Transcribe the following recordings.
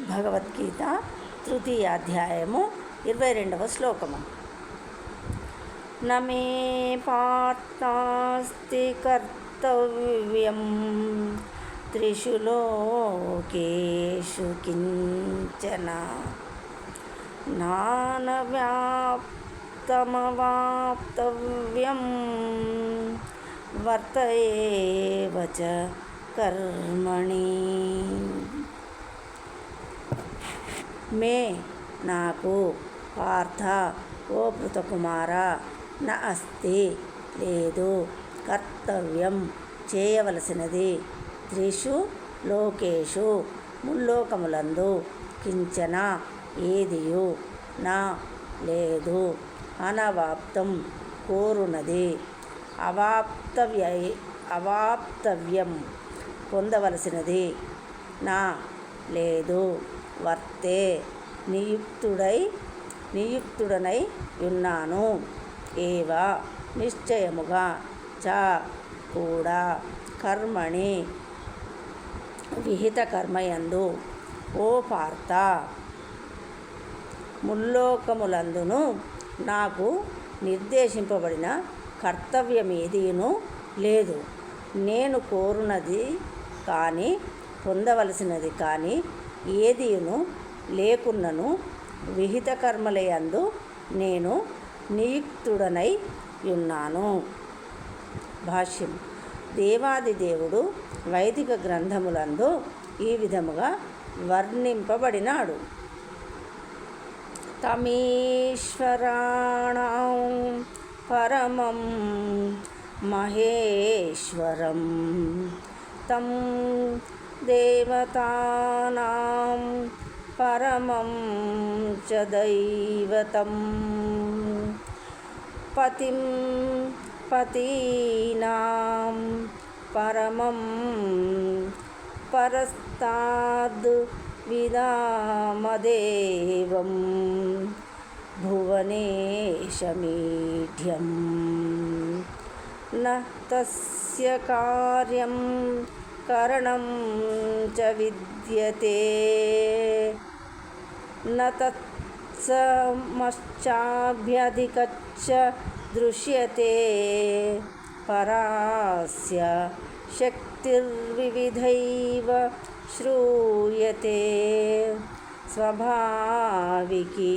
భగవద్గీత తృతీయ అధ్యాయము ఇరవై రెండవ శ్లోకము. నమే పార్థాస్తి కర్తవ్యం త్రిషు లోకేషు కించన. నానవ్యాప్తమవాప్తవ్యం వర్త ఏవ కర్మణి. మే నాకు పార్థ ఓ పృతకుమార నా అస్తి లేదు కర్తవ్యం చేయవలసినది. త్రిషు లోకేషు ముల్లోకములందు కించన ఏదియు? నా లేదు అనవాప్తం కోరునది. అవాప్తవ్య అవాప్తవ్యం పొందవలసినది. నా లేదు వర్తే. నియుక్తుడై నియుక్తుడనై ఉన్నాను. ఏవ? నిశ్చయముగా. చ. కూడా. కర్మణి. విహిత కర్మయందు. ఓ పార్త ముల్లోకములందును నాకు నిర్దేశింపబడిన కర్తవ్యమేదీను లేదు. నేను కోరునది కానీ పొందవలసినది కానీ ఏదీను లేకున్నను విహిత కర్మలయందు నేను నియుక్తుడనై ఉన్నాను. భాష్యం. దేవాది దేవుడు వైదిక గ్రంథములందు ఈ విధముగా వర్ణింపబడినాడు. తమీశ్వరాణం పరమం మహేశ్వరం. తం देवतानां परमं च दैवतं। पतिं पतीनां परमं परस्ताद् विदामदेवं भुवनेशमीढ्यं। न तस्य कार्यं కరణం చ విద్యతే న తత్సమశ్చాభ్యధికచ్చ దృశ్యతే పరాస్య శక్తిర్వివిధైవ శ్రూయతే స్వభావికీ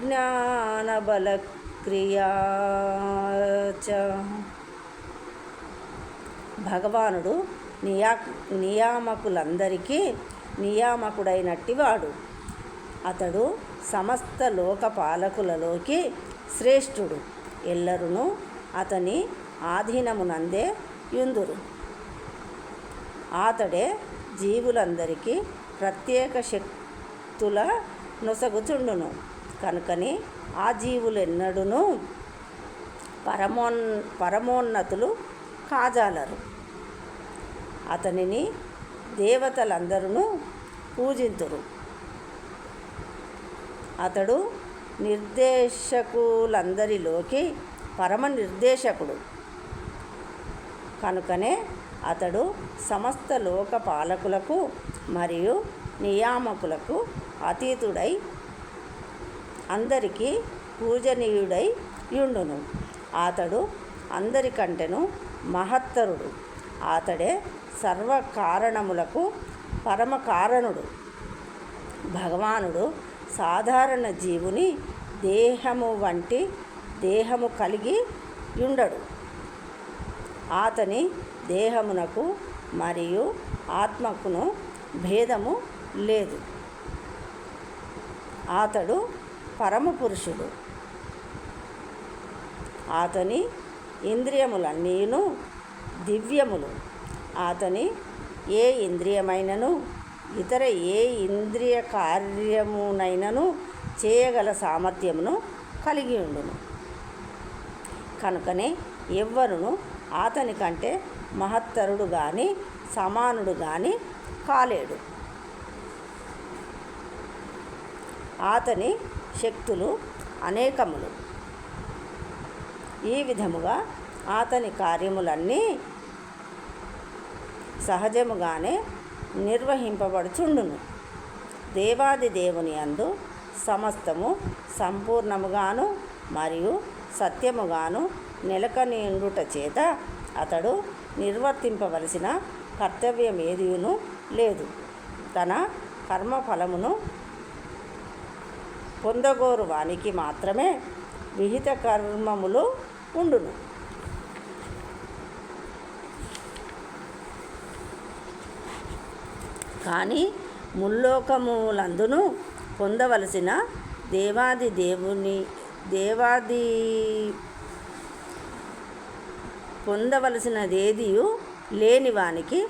జ్ఞానబలక్రియా చ భగవానుడు నియా నియామకులందరికీ నియామకుడైనట్టివాడు. అతడు సమస్త లోకపాలకులలోకి శ్రేష్ఠుడు. ఎల్లరును అతని ఆధీనమునందే యుందురు. అతడే జీవులందరికీ ప్రత్యేక శక్తుల నొసగుచుండును. కనుకని ఆ జీవులెన్నడూను పరమోన్ పరమోన్నతులు కాజాలరు. అతనిని దేవతలందరూ పూజింతురు. అతడు నిర్దేశకులందరిలోకి పరమ నిర్దేశకుడు. కనుకనే అతడు సమస్త లోక పాలకులకు మరియు నియామకులకు అతీతుడై అందరికీ పూజనీయుడై యుండును. అతడు అందరికంటెను మహత్తరుడు. అతడే సర్వకారణములకు పరమకారణుడు పరమ కారణుడు. భగవానుడు సాధారణ జీవుని దేహము వంటి దేహము కలిగి ఉండడు అతని దేహమునకు మరియు ఆత్మకును భేదము లేదు. అతడు పరమ పురుషుడు. అతని ఇంద్రియములన్నీను దివ్యములు అతని ఏ ఇంద్రియమైనను ఇతర ఏ ఇంద్రియ కార్యమునైనను చేయగల సామర్థ్యమును కలిగి ఉండును. కనుకనే ఎవ్వరును అతని కంటే మహత్తరుడు కానీ సమానుడు కానీ కాలేడు. అతని శక్తులు అనేకములు. ఈ విధముగా అతని కార్యములన్నీ సహజముగానే నిర్వహింపబడుచుండును. దేవాది దేవుని అందు సమస్తము సంపూర్ణముగాను మరియు సత్యముగాను నెలకొనిండుట చేత అతడు నిర్వర్తింపవలసిన కర్తవ్యం ఏదీను లేదు. తన కర్మఫలమును పొందగోరు వానికి మాత్రమే విహిత కర్మములు ఉండును. కానీ ముల్లోకములందును పొందవలసిన దేవాది దేవుని దేవాది పొందవలసినదేదియు లేని వానికి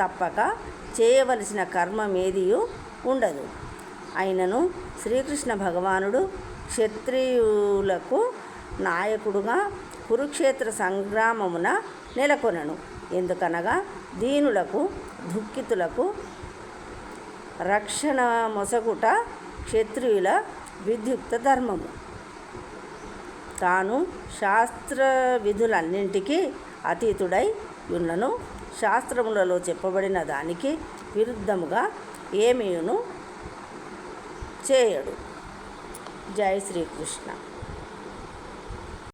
తప్పక చేయవలసిన కర్మమేదియు ఉండదు. అయినను శ్రీకృష్ణ భగవానుడు క్షత్రియులకు నాయకుడుగా కురుక్షేత్ర సంగ్రామమున నెలకొనను. ఎందుకనగా దీనులకు దుఃఖితులకు రక్షణ మొసగుట క్షత్రియుల విద్యుక్త ధర్మము. తాను శాస్త్ర విధులన్నింటికీ అతీతుడై ఉన్నను శాస్త్రములలో చెప్పబడిన దానికి విరుద్ధముగా ఏమీను చేయడు. జై శ్రీకృష్ణ.